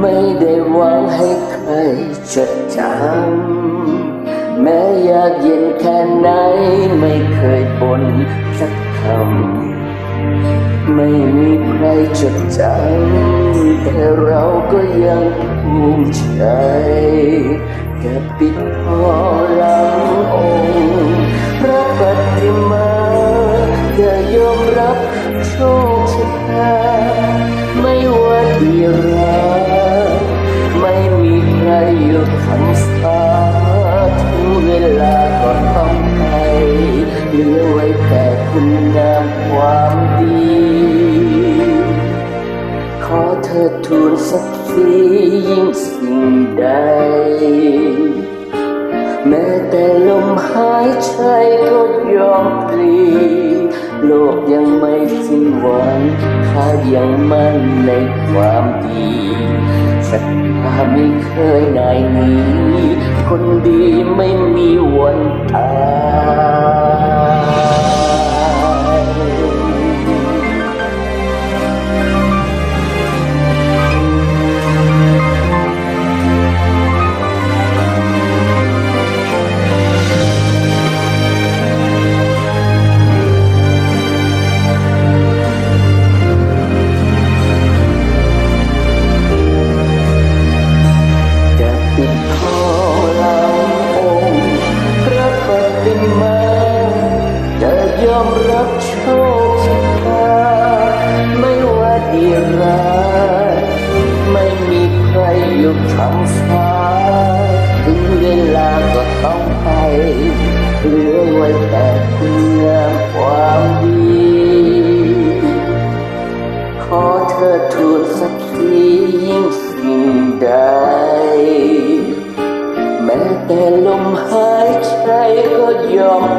ไม่ได้หวังให้ใครจดจำแม้อยากเย็นแค่ไหนไม่เคยบ่นสักคำไม่มีใครจดจำแต่เราก็ยังภูมิใจแค่ปิดทอลัง คุณงามความดี ขอเธอทูลสักทียิ่งสิ่งใด แม้แต่ลมหายใจก็ยอมพลีโลกยังไม่สิ้นหวังข้ายังมั่นในความดีศรัทธาไม่เคยนายนีคนดีไม่มีวันตาย อมรับโชคชะตาไม่ว่าดีร้ายไม่มีใครอยู่คำฟ้าถึงเวลาก็ต้องไปเหลือไว้แต่คุณงความดี ขอเธอทูลสักทียิ่งสิ่งใดแม้แต่ลมหายใจก็ยอม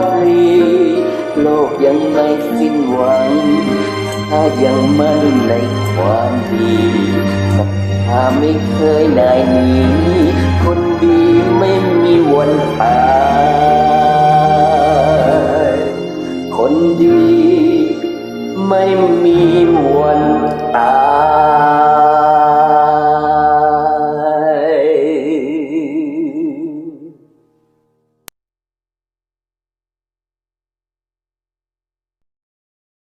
ไม่สิ้นหวัง ถ้ายังมั่นในความดีศรัทธาไม่เคยนายหนีคนดีไม่มีวันตายคนดีไม่มีวันตาย